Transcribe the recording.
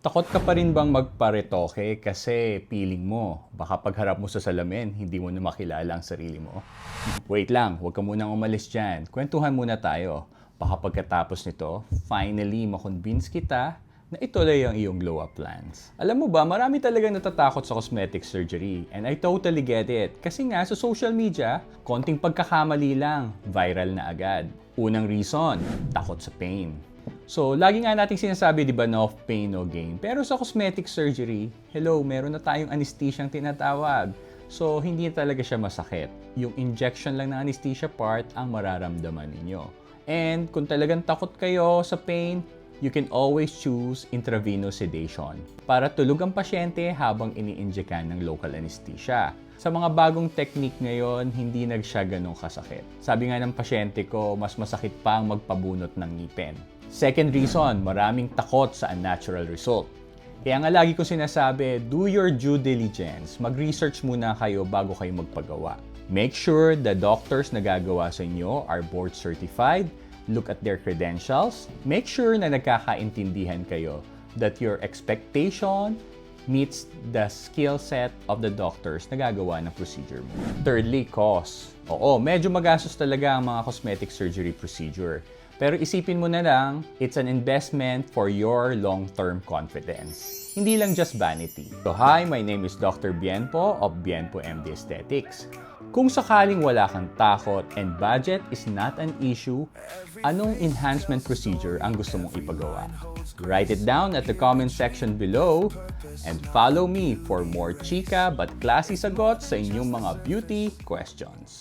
Takot ka pa rin bang magparetoke kasi feeling mo, baka pagharap mo sa salamin, hindi mo na makilala ang sarili mo? Wait lang, huwag ka munang umalis dyan. Kwentuhan muna tayo. Baka pagkatapos nito, finally makonvince kita na ituloy ang iyong glow up plans. Alam mo ba, marami talagang natatakot sa cosmetic surgery and I totally get it. Kasi nga sa social media, konting pagkakamali lang, viral na agad. Unang reason, takot sa pain. So, lagi nga nating sinasabi, di ba, no pain, no gain. Pero sa cosmetic surgery, hello, meron na tayong anesthesia ang tinatawag. So, hindi talaga siya masakit. Yung injection lang ng anesthesia part ang mararamdaman ninyo. And kung talagang takot kayo sa pain, you can always choose intravenous sedation para tulog ang pasyente habang ini-injekan ng local anesthesia. Sa mga bagong technique ngayon, hindi nag siya ganong kasakit. Sabi nga ng pasyente ko, mas masakit pa ang magpabunot ng ngipin. Second reason, maraming takot sa unnatural result. Kaya nga lagi ko sinasabi, do your due diligence. Mag-research muna kayo bago kayo magpagawa. Make sure the doctors na gagawa sa inyo are board certified. Look at their credentials. Make sure na nagkakaintindihan kayo that your expectation meets the skill set of the doctors na gagawa ng procedure mo. Thirdly, cost. Oo, medyo magastos talaga ang mga cosmetic surgery procedure. Pero isipin mo na lang, it's an investment for your long-term confidence. Hindi lang just vanity. So hi, my name is Dr. Bienpo of Bienpo MD Aesthetics. Kung sakaling wala kang takot and budget is not an issue, anong enhancement procedure ang gusto mong ipagawa? Write it down at the comment section below and follow me for more chika but classy sagot sa inyong mga beauty questions.